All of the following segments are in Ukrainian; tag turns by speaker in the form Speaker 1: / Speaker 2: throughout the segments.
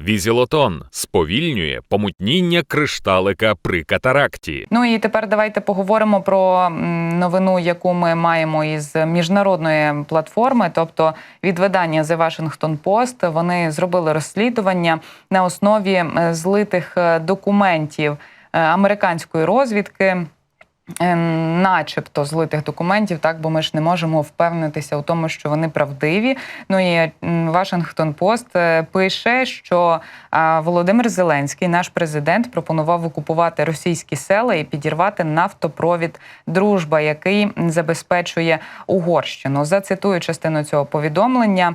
Speaker 1: Візілотон сповільнює помутніння кришталика при катаракті.
Speaker 2: Ну і тепер давайте поговоримо про новину, яку ми маємо із міжнародної платформи, тобто від видання The Washington Post. Вони зробили розслідування на основі е, злитих е, документів е, американської розвідки. Е, Начебто злитих документів, так бо ми ж не можемо впевнитися у тому, що вони правдиві. Ну і Washington Post е, пише, що Володимир Зеленський, наш президент, пропонував окупувати російські села і підірвати нафтопровід Дружба, який забезпечує Угорщину. Зацитую частину цього повідомлення.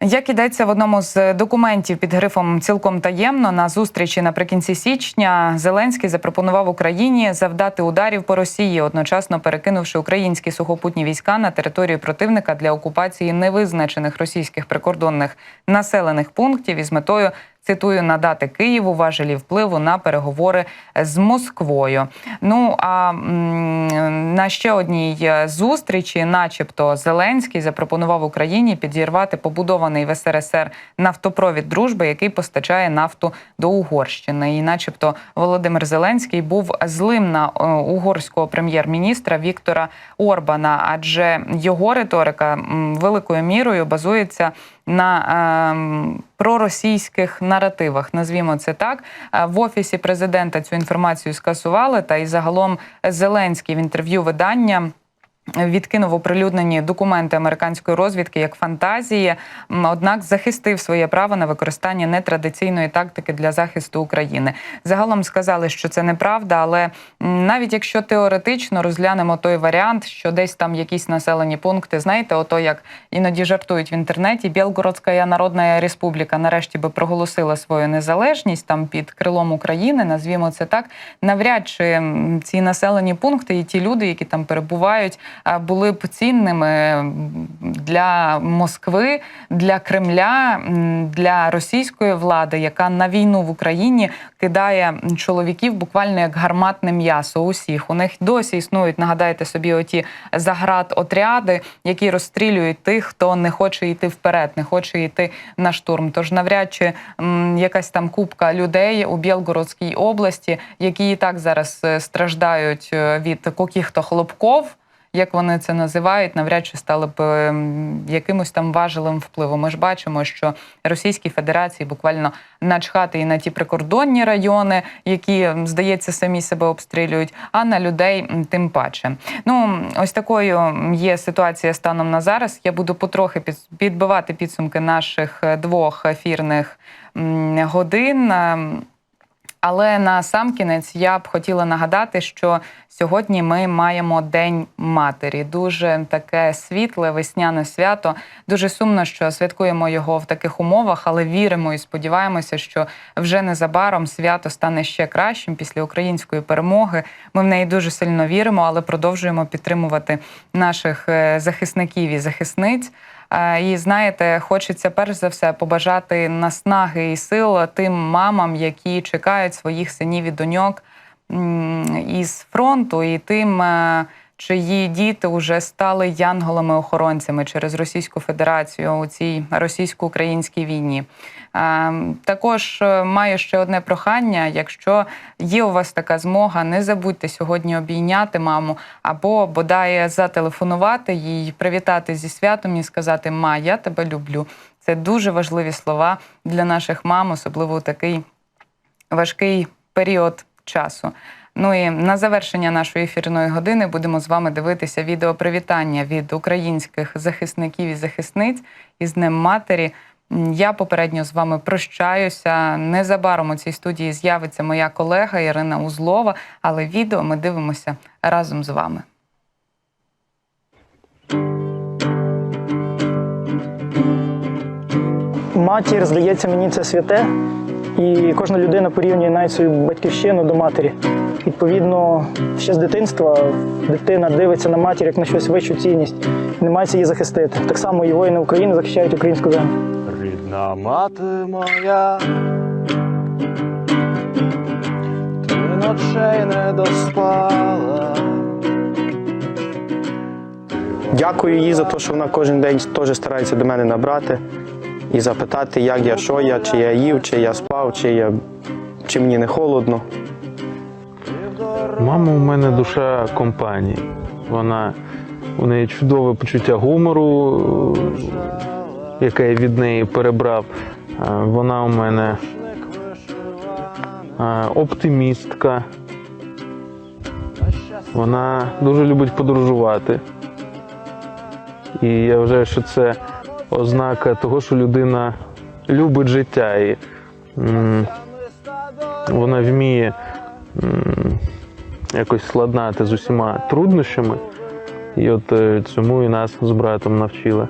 Speaker 2: Як ідеться в одному з документів під грифом цілком таємно на зустрічі наприкінці січня, Зеленський запропонував Україні завдати ударів по Росії, одночасно перекинувши українські сухопутні війська на територію противника для окупації невизначених російських прикордонних населених пунктів із метою. Цитую надати Києву важелі впливу на переговори з Москвою. Ну а на ще одній е, зустрічі, начебто, Зеленський запропонував Україні підірвати побудований в СРСР нафтопровід дружби, який постачає нафту до Угорщини. І, начебто, Володимир Зеленський був злим на е, угорського прем'єр-міністра Віктора Орбана, адже його риторика великою мірою базується на е, проросійських наративах. Назвімо це так. Е, В офісі президента цю інформацію скасували. Та і загалом Зеленський в інтерв'ю видання. Відкинув оприлюднені документи американської розвідки як фантазії, однак захистив своє право на використання нетрадиційної тактики для захисту України. Загалом сказали, що це неправда, але навіть якщо теоретично розглянемо той варіант, що десь там якісь населені пункти, знаєте, ото як іноді жартують в інтернеті, Білгородська Народна Республіка нарешті би проголосила свою незалежність там під крилом України, назвімо це так. Навряд чи ці населені пункти і ті люди, які там перебувають, були б цінними для Москви, для Кремля, для російської влади, яка на війну в Україні кидає чоловіків буквально як гарматне м'ясо. Усіх у них досі існують. Нагадайте собі, оті заград отряди, які розстрілюють тих, хто не хоче йти вперед, не хоче йти на штурм. Тож навряд чи якась там купка людей у Білгородській області, які і так зараз е, страждають е, від каких-то хлопков як вони це називають, навряд чи стали б ем, якимось там важелем впливу. Ми ж бачимо, що Російській Федерації буквально начхати і на ті прикордонні райони, які здається самі себе обстрілюють, а на людей тим паче. Ну ось такою є ситуація станом на зараз. Я буду потрохи під- підбивати підсумки наших е, двох ефірних годин. Але на сам кінець я б хотіла нагадати, що сьогодні ми маємо День матері. Дуже таке світле весняне свято. Дуже сумно, що святкуємо його в таких умовах, але віримо і сподіваємося, що вже незабаром свято стане ще кращим після української перемоги. Ми в неї дуже сильно віримо, але продовжуємо підтримувати наших е, захисників і захисниць. Е, І знаєте, хочеться перш за все побажати наснаги і сил тим мамам, які чекають своїх синів і доньок із фронту, і тим, е, чиї діти вже стали янголами-охоронцями через Російську Федерацію у цій російсько-українській війні. Е, Також е, маю ще одне прохання: якщо є у вас така змога, не забудьте сьогодні обійняти маму або бодай зателефонувати їй, привітати зі святом і сказати Ма, я тебе люблю. Це дуже важливі слова для наших мам, особливо у такий важкий період часу. Ну і на завершення нашої ефірної години будемо з вами дивитися відео привітання від українських захисників і захисниць із Днем Матері. Я попередньо з вами прощаюся. Незабаром у цій студії з'явиться моя колега Ірина Узлова, але відео ми дивимося разом з вами.
Speaker 3: Матір, здається, мені це святе, і кожна людина порівнює навіть свою батьківщину до матері. Відповідно, ще з дитинства дитина дивиться на матір як на щось вищу цінність і намагається її захистити. Так само і воїни України захищають українську землю.
Speaker 4: Рідна мати моя, ти ночей не доспала.
Speaker 3: Дякую їй за те, що вона кожен день теж старається до мене набрати.
Speaker 5: І запитати, як я, що я, чи я їв, чи я спав, чи я чи мені не холодно.
Speaker 6: Мама у мене душа компанії. Вона у неї чудове почуття гумору, яке я від неї перебрав. Вона у мене оптимістка. Вона дуже любить подорожувати. І я вважаю, що це ознака того, що людина любить життя. І вона вміє якось складнати з усіма труднощами. І от е, цьому і нас з братом навчила.